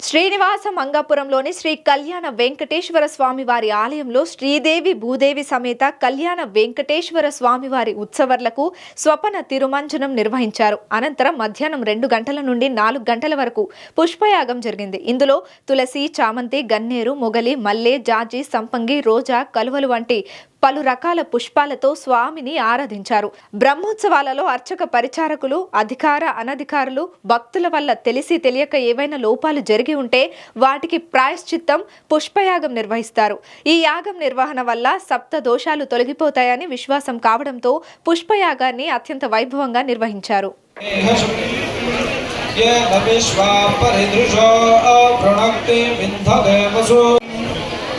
శ్రీనివాస మంగాపురంలోని శ్రీ కళ్యాణ వెంకటేశ్వర స్వామి వారి ఆలయంలో శ్రీదేవి భూదేవి సమేత కళ్యాణ వెంకటేశ్వర స్వామి వారి ఉత్సవర్లకు స్వపన తిరుమంజనం నిర్వహించారు. అనంతరం మధ్యాహ్నం రెండు గంటల నుండి నాలుగు గంటల వరకు పుష్పయాగం జరిగింది. ఇందులో తులసి చామంతి గన్నేరు మొగలి మల్లె జాజి సంపంగి రోజా కలువలు వంటి పలు రకాల పుష్పాలతో స్వామిని ఆరాధించారు బ్రహ్మోత్సవాలలో అర్చక పరిచారకులు అధికార అనధికారులు భక్తుల వల్ల తెలిసి తెలియక ఏవైనా లోపాలు జరిగి ఉంటే వాటికి ప్రాయశ్చిత్తం పుష్పయాగం నిర్వహిస్తారు ఈ యాగం నిర్వహణ వల్ల సప్త దోషాలు తొలగిపోతాయని విశ్వాసం కావడంతో పుష్పయాగాన్ని అత్యంత వైభవంగా నిర్వహించారు येन विश्वा परिदृशो प्रणक्ति विन्धदेवसु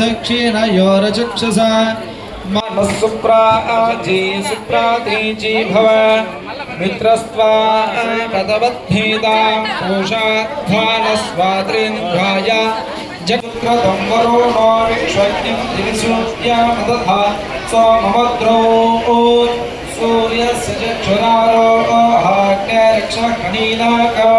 दक्षिणयोरचक्षुषा मनःसुप्रा आजी सुप्रातीजी भव। मित्रस्त्वा कतवद्भेदा कोशाध्वानस्वात्रिन्ध्वाय जगत्कृतं वरो नो विक्ष्वज्ञं त्रिसूर्यामदधा सोमभद्रो। सूर्यस्य चक्षुरारोहाग्ने रक्षकनीलाका